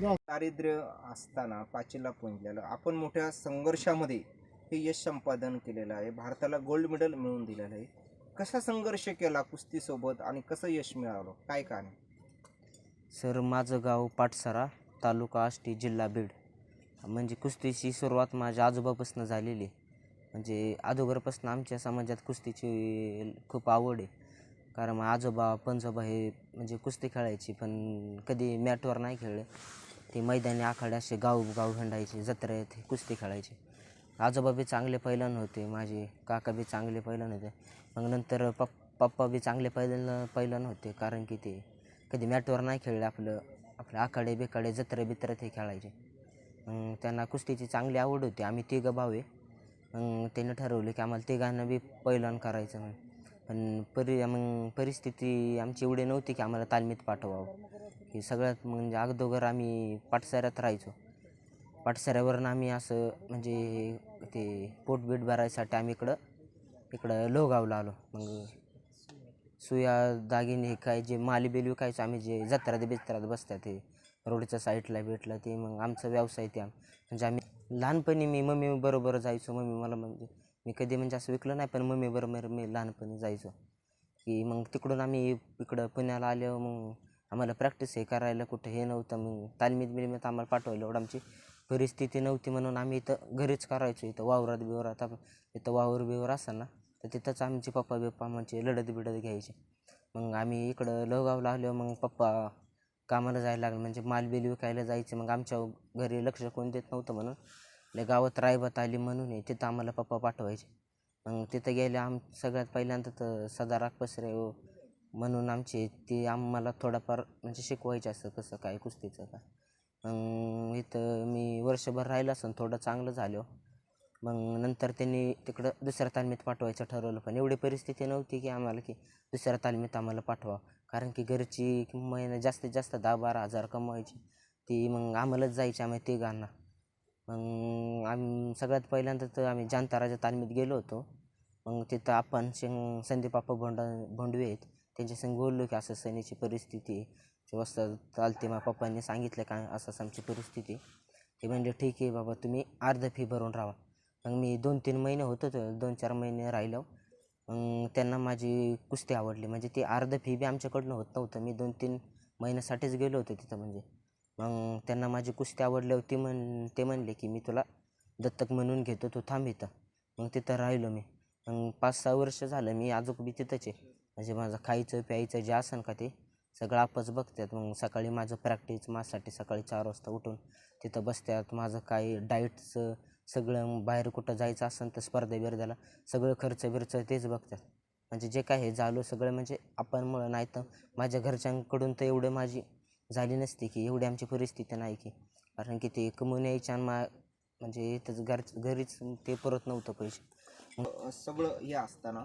दारिद्र्य असताना पाचीला पुंजलेलं आपण मोठ्या संघर्षामध्ये हे यश संपादन केलेलं आहे. भारताला गोल्ड मेडल मिळवून दिलेलं आहे. कसा संघर्ष केला कुस्तीसोबत आणि कसं यश मिळालं? काय कारण? सर माझं गाव पाटसरा तालुका आष्टी जिल्हा बीड. म्हणजे कुस्तीची सुरुवात माझ्या आजोबापासून झालेली. आहे. म्हणजे अगोदरपासून आमच्या समाजात कुस्तीची खूप आवड आहे. कारण आजोबा पंजोबा हे म्हणजे कुस्ती खेळायची पण कधी मॅटवर नाही खेळले. ते मैदानी आखाडे असे गाव गाव हिंडायचे जत्रेत कुस्ती खेळायचे. आजोबा बी चांगले पैलवान होते माझे काका बी चांगले पैलवान होते. मग नंतर पप पप्पा बी चांगले पैलन पैलवान होते कारण की ते कधी मॅटवर नाही खेळले आपलं आपले आखाडे बिकाडे जत्रे बित्रे ते खेळायचे. मग त्यांना कुस्तीची चांगली आवड होती आम्ही तिघं भाव आहे. मग त्यानं ठरवलं की आम्हाला तिघांना बी पैलवान करायचं मग पण परि मग परिस्थिती आमची एवढी नव्हती की आम्हाला तालमीत पाठवावं. की सगळ्यात म्हणजे अगोदर आम्ही पाठसाऱ्यात राहायचो. पाठसाऱ्यावरून आम्ही असं म्हणजे ते पोटबीट भरायसाठी आम्ही इकडं इकडं लोगावला आलो. मग सुया दागिने हे काय जे माली बेली विकायचं आम्ही जे जत्रात बित्रात बसतात ते रोडच्या साईडला भेटला ते मग आमचा व्यवसाय ते म्हणजे आम्ही लहानपणी मी मम्मी बरोबर जायचो. मम्मी मला म्हणजे मी कधी म्हणजे असं विकलं नाही पण मम्मी बरोबर मी लहानपणी जायचो. की मग तिकडून आम्ही इकडं पुण्याला आल्यावर मग आम्हाला प्रॅक्टिस हे करायला कुठं हे नव्हतं. मग तालमीत बिलमीत आम्हाला पाठवलं. एवढं आमची परिस्थिती नव्हती म्हणून आम्ही इथं घरीच करायचो. इथं वावरात बिवरात आपण इथं वावर बिवर असा ना तर तिथंच आमचे पप्पा बिप्पा म्हणजे लढत बिडत घ्यायचे. मग आम्ही इकडं लवगावला आलो. मग पप्पा कामाला जायला लागलं. म्हणजे मालबिल विकायला जायचे. मग आमच्या घरी लक्ष कोण देत नव्हतं म्हणून लय गावात रायबत आली म्हणून आहे तिथं आम्हाला पप्पा पाठवायचे. मग तिथं गेले. आम सगळ्यात पहिल्यांदा तर सदाराक पसरे हो म्हणून आमचे ते आम्हाला थोडंफार म्हणजे शिकवायचे असं कसं काय कुस्तीचं काय. मग इथं मी वर्षभर राहिलं असं थोडं चांगलं झालं. मग नंतर त्यांनी तिकडं दुसऱ्या तालमीत पाठवायचं ठरवलं पण एवढी परिस्थिती नव्हती की आम्हाला की दुसऱ्या तालमीत आम्हाला पाठवा. कारण की घरची महिना जास्तीत जास्त दहा बारा हजार कमवायची. ती मग आम्हालाच जायची आम्ही तिघांना. मग आम्ही सगळ्यात पहिल्यांदा तर आम्ही जानताराच्या तालमीत गेलो होतो. मग तिथं आपण शिंग संदीप आप्पा भोंडा भोंडवे आहेत. त्यांच्या संग बोललो की असं सनीची परिस्थिती आहे. व्यवस्था चालते मग पप्पांनी सांगितलं का असं असं आमची परिस्थिती ते म्हणले ठीक आहे बाबा तुम्ही अर्ध फी भरून राहा. मग मी दोन तीन महिने होतो तर दोन चार महिने राहिलो. मग त्यांना माझी कुस्ती आवडली. म्हणजे ती अर्ध फी बी आमच्याकडनं होत नव्हतं. मी दोन तीन महिन्यासाठीच गेलो होतो तिथं म्हणजे. मग त्यांना माझी कुस्ती आवडली होती म्हण ते म्हणले की मी तुला दत्तक म्हणून घेतो तू थांब इथं. मग तिथं राहिलो मी. मग पाच सहा वर्ष झालं मी आजोक बी तिथंच आहे. म्हणजे माझं खायचं प्यायचं जे असेल का ते सगळं आपच बघतात मग सकाळी माझं प्रॅक्टिस माझ्यासाठी सकाळी चार वाजता उठून तिथं बसतात माझं काय डाएटचं सगळं बाहेर कुठं जायचं असेल तर स्पर्धा बिर्धाला सगळं खर्च बिर्च तेच बघतात म्हणजे जे काय हे झालो सगळं म्हणजे आपण मुळं नाही तर माझ्या घरच्यांकडून तर एवढं माझी झाली नसती की एवढी आमची परिस्थिती नाही की. कारण की ते कमवून यायच्या आणि मा म्हणजे इथंच घर घरीच ते परत नव्हतं पैसे. सगळं हे असताना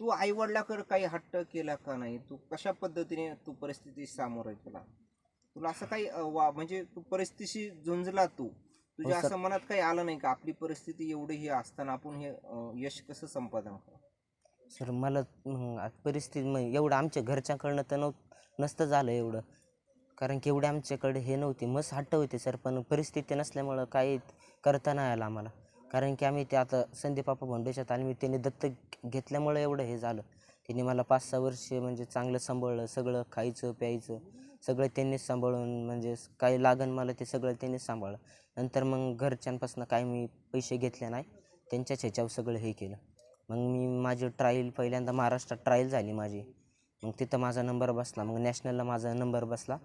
तू आईवडिलाकडे काही हट्ट केला का नाही? तू कशा पद्धतीने तू परिस्थिती सामोरं केला तुला असं काही वा म्हणजे तू परिस्थितीशी झुंजला तू? तुझ्या हो. असं मनात काही आलं नाही का? आपली परिस्थिती एवढी ही असताना आपण हे यश कसं संपादन करू? सर मला परिस्थिती मग एवढं आमच्या घरच्याकडनं तर नव नसतं झालं एवढं. कारण की एवढे आमच्याकडे हे नव्हते. मस्त हट्ट होते सर पण परिस्थिती नसल्यामुळं काही करता नाही आलं आम्हाला. कारण की आम्ही ते आता संदीप बापा भोंडेच्या तालमीत त्यांनी दत्तक घेतल्यामुळं एवढं हे झालं. त्यांनी मला पाच सहा वर्षे म्हणजे चांगलं सांभाळलं सगळं खायचं प्यायचं सगळं त्यांनीच सांभाळून म्हणजे काही लागन मला ते सगळं त्यांनीच सांभाळलं. नंतर मग घरच्यांपासून काय मी पैसे घेतले नाही त्यांच्याच ह्याच्यावर सगळं हे केलं. मग मी माझी ट्रायल पहिल्यांदा महाराष्ट्रात ट्रायल झाली माझी. मग तिथं माझा नंबर बसला मग नॅशनलला माझा नंबर बसला.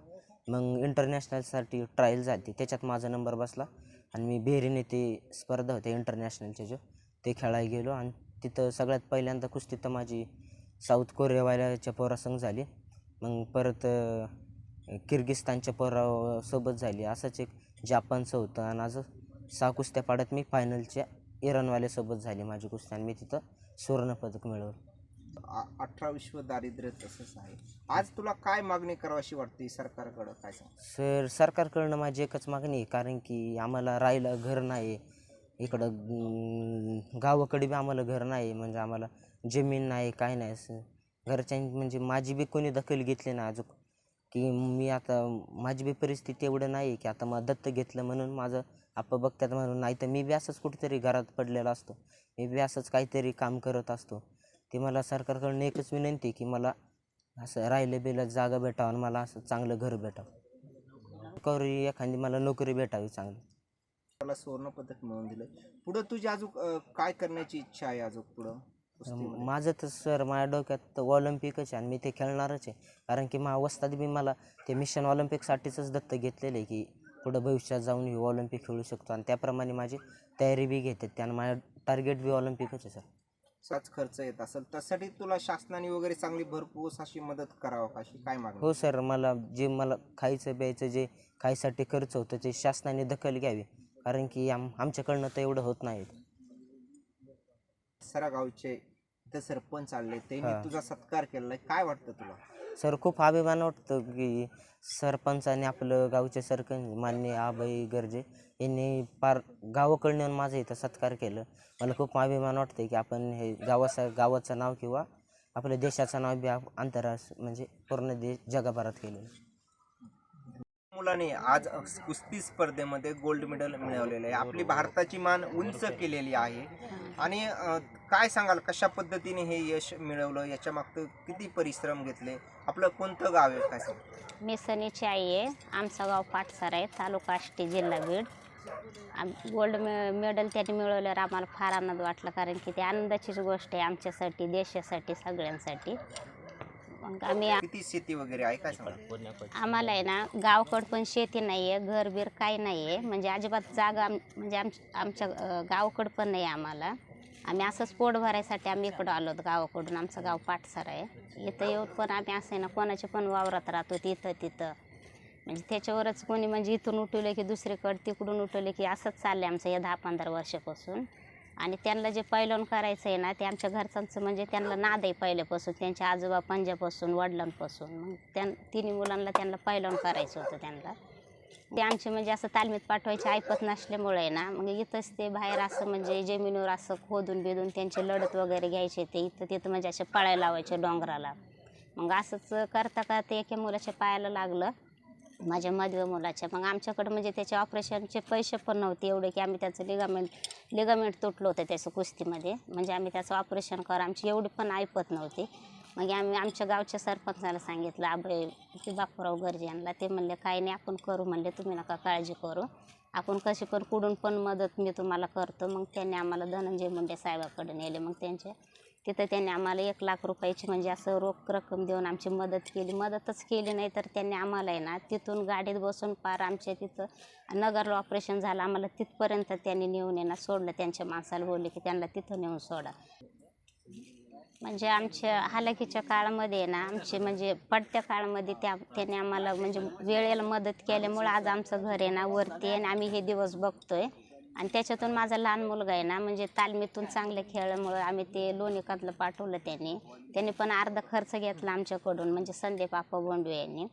मग इंटरनॅशनलसाठी ट्रायल झाली त्याच्यात माझा नंबर बसला. आणि मी बेरीने ते स्पर्धा होते इंटरनॅशनलचे जो ते खेळायला गेलो. आणि तिथं सगळ्यात पहिल्यांदा कुस्ती तर माझी साऊथ कोरियावाल्याच्या पोरासंग झाली. मग परत किर्गिस्तानच्या पोरासोबत झाली. असंच एक जापानचं होतं. आणि आज सहा कुस्त्या पाडत मी फायनलच्या इराणवाल्यासोबत झाली माझी कुस्ती. आणि मी तिथं सुवर्णपदक मिळवलं. अठरा विश्व दारिद्र्य तसंच आहे. आज तुला काय मागणी करावीशी वाटते? सरकारकडं काय सांग? सर सरकारकडनं माझी एकच मागणी आहे कारण की आम्हाला राहायला घर नाही. इकडं अं, गावाकडे बी आम्हाला घर नाही म्हणजे आम्हाला जमीन नाही काय नाही असं. घरच्यांनी म्हणजे माझी बी कोणी दखल घेतली ना अजून. की मी आता माझी बी परिस्थिती एवढं नाही आहे की आता मला दत्त घेतलं म्हणून माझं आपा बघतात म्हणून. नाही तर मी बी असंच कुठेतरी घरात पडलेला असतो. मी बी असंच काहीतरी काम करत असतो. ते मला सरकारकडून एकच विनंती आहे की मला असं राहिलं बिलं जागा भेटावं आणि मला असं चांगलं घर भेटावं. करी एखादी मला नोकरी भेटावी चांगली. त्याला सुवर्ण पदक मिळवून दिलं. पुढं तुझी अजून अं, काय करण्याची इच्छा आहे अजून पुढं? कुस्तीमध्ये? माझं तर सर माझ्या डोक्यात ऑलिम्पिकच आहे आणि मी ते खेळणारच आहे. कारण की मा वस्ताद बी मला ते मिशन ऑलिम्पिकसाठीच दत्त घेतलेलं आहे की पुढं भविष्यात जाऊन ही ऑलिम्पिक खेळू शकतो. आणि त्याप्रमाणे माझी तयारी बी घेते त्यानं माझं टार्गेट बी ऑलिम्पिकच आहे सर. साच खर्च येत असेल त्यासाठी तुला शासनाने वगैरे चांगली भरपूर अशी मदत करावं अशी काय मागणी? हो सर मला जे मला खायचं प्यायचं जे खायसाठी खर्च होतं ते शासनाने दखल घ्यावी. कारण की आम आमच्याकडनं तर एवढं होत नाही सरा गावचे इथे सरपंच आले त्यांनी हा. तुझा सत्कार केलाय काय वाटतं तुला? सर खूप अभिमान वाटतो की सरपंचाने आपलं गावचे सरपंच मान्य आबाई गर्जे यांनी पार गावाकडून येऊन माझं इथं सत्कार केलं. मला खूप अभिमान वाटतं की आपण हे गावाचं गावाचं नाव किंवा आपल्या देशाचं नाव बी आप- म्हणजे पूर्ण देश जगभरात केलं मुलाने आज कुस्ती स्पर्धेमध्ये गोल्ड मेडल मिळवलेलं आहे. आपली भारताची मान उंच केलेली आहे. आणि काय सांगाल कशा पद्धतीने हे यश मिळवलं? याच्या मागचं किती परिश्रम घेतले? आपलं कोणतं गाव आहे? काय सांग मी सनीची आई आहे. आमचं गाव पाटसर आहे. तालुका आष्टी जिल्हा बीड. आम गोल्ड मे मेडल त्यांनी मिळवल्यावर आम्हाला फार आनंद वाटला कारण की ती आनंदाचीच गोष्ट आहे आमच्यासाठी देशासाठी सगळ्यांसाठी. मग आम्ही किती शेती वगैरे आहे सांगा आम्हाला आहे ना गावाकडं पण शेती नाही आहे घरबीर काही नाही आहे म्हणजे अजिबात जागा आम म्हणजे आम आमच्या अं, गावाकडं पण नाही आम्हाला. आम्ही असंच पोट भरायसाठी आम्ही इकडं आलो गावाकडून. आमचं गाव पाटसर आहे. इथं येऊन पण आम्ही असं आहे ना कोणाच्या पण वावरात राहतो तिथं तिथं. म्हणजे त्याच्यावरच कोणी म्हणजे इथून उठवलं की दुसरीकडं तिकडून उठवलं की असंच चाललं आहे आमचं या दहा पंधरा वर्षापासून. आणि त्यांना जे पैलवान करायचं आहे ना ते आमच्या घरच्यांचं म्हणजे त्यांना नाद आहे पहिल्यापासून. त्यांच्या आजोबा पंजापासून वडिलांपासून. मग त्या तिन्ही मुलांना त्यांना पैलवान करायचं होतं त्यांना. ते आमचे म्हणजे असं तालमीत पाठवायचे ऐपत नसल्यामुळे आहे ना मग इथंच ते बाहेर असं म्हणजे जमिनीवर असं खोदून बिदून त्यांचे लढत वगैरे घ्यायचे ते. इथं तिथं म्हणजे असे पळायला लावायचे डोंगराला. मग असंच करता करता एका मुलाच्या पायाला लागलं. माझ्या मधव्या मुलाच्या. मग आमच्याकडं म्हणजे त्याच्या ऑपरेशनचे पैसे पण नव्हते एवढे की आम्ही त्याचं लिगामेंट लिगामेंट तुटलं होतं त्याचं कुस्तीमध्ये. म्हणजे आम्ही त्याचं ऑपरेशन कर आमची एवढी पण ऐपत नव्हती. मग आम्ही आमच्या गावच्या सरपंचाला सांगितलं आबे की बापूराव गर्जे यांना ते म्हणले काही नाही आपण करू म्हणले तुम्ही नका काळजी करू. आपण कशी पण कुठून पण मदत मी तुम्हाला करतो. मग त्यांनी आम्हाला धनंजय मुंडे साहेबाकडे नेले. मग त्यांच्या तिथं त्यांनी आम्हाला एक लाख रुपयाची म्हणजे असं रोख रक्कम देऊन आमची मदत केली. मदतच केली नाही तर त्यांनी आम्हाला आहे ना तिथून गाडीत बसून पार आमच्या तिथं नगरला ऑपरेशन झालं. आम्हाला तिथपर्यंत त्यांनी नेऊन येणं सोडलं. त्यांच्या माणसाला बोलले की त्यांना तिथं नेऊन सोडा. म्हणजे आमच्या हालाकीच्या काळामध्ये आहे ना आमचे म्हणजे पडत्या काळामध्ये त्या त्यांनी आम्हाला म्हणजे वेळेला मदत केल्यामुळं आज आमचं घर आहे ना वरती आहे आणि आम्ही हे दिवस बघतोय. आणि त्याच्यातून माझा लहान मुलगा आहे ना म्हणजे तालमीतून चांगलं खेळल्यामुळं आम्ही ते लोणीकातलं पाठवलं त्याने. त्याने पण अर्धा खर्च घेतला आमच्याकडून म्हणजे संदीप आपा बोंडवे यांनी.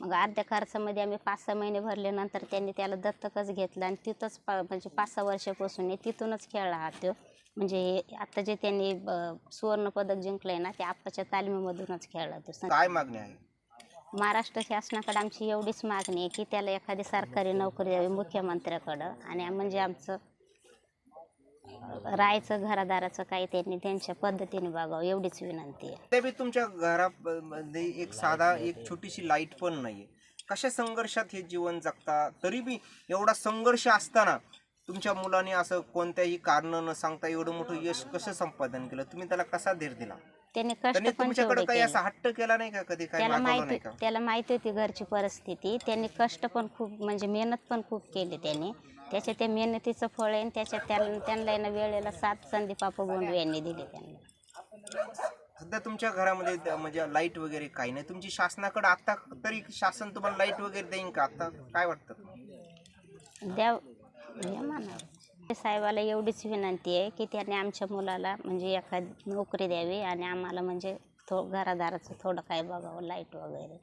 मग अर्ध्या खर्चामध्ये आम्ही पाच सहा महिने भरल्यानंतर त्यांनी त्याला दत्तकच घेतलं आणि तिथंच पा म्हणजे पाच सहा वर्षापासून तिथूनच खेळला हा तो. म्हणजे हे आता जे त्यांनी सुवर्णपदक जिंकलं आहे ना ते आप्पाच्या तालमीमधूनच खेळला तो. काय मागणी आहे महाराष्ट्र शासनाकडे आमची एवढीच मागणी आहे की त्याला एखादी सरकारी नोकरी द्यावी मुख्यमंत्र्याकडं. आणि म्हणजे आमचं राहायचं घरादाराचं काही त्यांनी त्यांच्या पद्धतीने बघावं एवढीच विनंती आहे. बी तुमच्या घरामध्ये म्हणजे एक साधा एक छोटीशी लाइट पण नाहीये. कशा संघर्षात हे जीवन जगता? तरी बी एवढा संघर्ष असताना तुमच्या मुलाने असं कोणत्याही कारण न सांगता एवढं मोठं यश कसं संपादन केलं? तुम्ही त्याला कसा धीर दिला? त्यांनी त्यांनी कष्ट पण तुमच्याकडे तेवढे काही केले. असा हट्ट केला नाही का कधी त्याला मागवलं माहिती का? त्याला माहिती होती घरची परिस्थिती. त्यांनी कष्ट पण खूप म्हणजे मेहनत पण खूप केली त्यांनी. त्याच्या त्या मेहनतीचं फळ आहे आणि त्याच्यात त्यांना आहे ना वेळेला साथ संदीप बापू बोंडवे यांनी दिली त्यांना. सध्या तुमच्या घरामध्ये द- म्हणजे लाइट वगैरे काही नाही. तुमची शासनाकडे आता तरी शासन तुम्हाला लाइट वगैरे देईन का? आता काय वाटतं? द्या द्या म्हणा. साहेबाला एवढीच विनंती आहे की त्यांनी आमच्या मुलाला म्हणजे एखादी नोकरी द्यावी आणि आम्हाला म्हणजे थो घरादाराचं थोडं काय बघावं लाइट वगैरे.